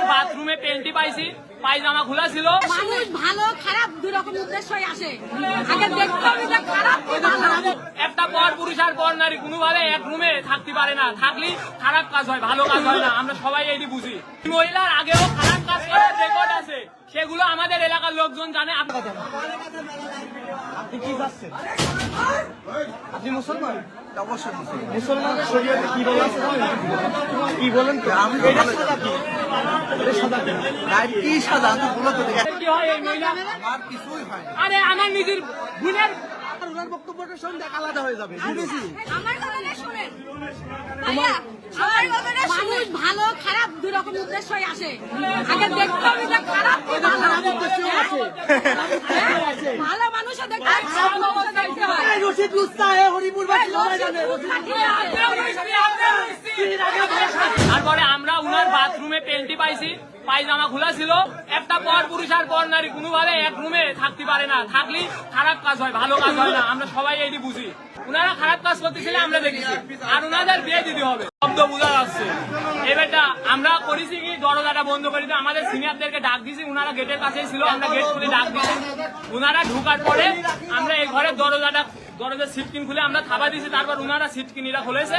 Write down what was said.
উনার বাথরুমে পেন্টি পাইছি পায়জামা খোলা ছিল। মানুষ ভালো খারাপ দুই রকম উদ্দেশ্যই আসে। আগে দেখতে হবে যে খারাপ একটা পর পুরুষ আর পর নারী কোনোভাবে এক রুমে থাকতে পারে না। থাকলে খারাপ কাজ হয় ভালো কাজ হয় না। আমরা সবাই এটি বুঝি। মহিলার আগেও খারাপ কাজ করার রেকর্ড আছে। সেগুলো আমাদের এলাকার লোকজন জানে। আপনি কি যাচ্ছেন? আপনি মুসলমান? অবশ্যই। মুসলমান। শরীয়তে কি বলা আছে জানেন? কি বলেন তো? আমি কি সাদা কি নাই, কি সাজা আমি বলে তো দেখি। কি হয় এই মহিলা? আমার কিছুই হয় আরে আমার নিজের বোনের ওনার বক্তব্যটা শুনলে আলাদা হয়ে যাবে বুঝেছি? আমার কথাটা শুনেন। আমার কথাটা মানুষ ভালো খারাপ দুই রকম উদ্দেশ্যই আসে। আগে দেখতে হবে যে খারাপ কি ভালো। হ্যাঁ? ভালো মানুষও দেখতে হয় খারাপ মানুষও দেখতে হয়। রশিদ লুস্তা হরিপুর বাসী সবাই জানে বাথরুমে পেন্টি পাইছি পায়জামা খোলা ছিল। একটা পর পুরুষ আর পর নারী কোনোভাবে এক রুমে থাকতে পারে না। থাকলে খারাপ কাজ হয়, ভালো কাজ হয় না। আমরা সবাই এটি বুঝি। উনারা খারাপ কাজ করতেছিলে, আমরা দেখেছি। আর উনাদের বিয়ে দিতে হবে। শব্দ বোঝা যাচ্ছে। এবারটা আমরা করেছি কি? দরজাটা বন্ধ করে দিয়ে আমাদের সিনিয়রদেরকে ডাক দিয়েছি। উনারা গেটের কাছেই ছিল, আমরা গেট খুলে ডাক দিয়েছি। উনারা ঢুকার পরে আমরা এই ঘরের দরজাটা, দরজার সিটকিন খুলে আমরা থাবা দিয়েছি। তারপর উনারা সিটকিনিরা খুলেছে।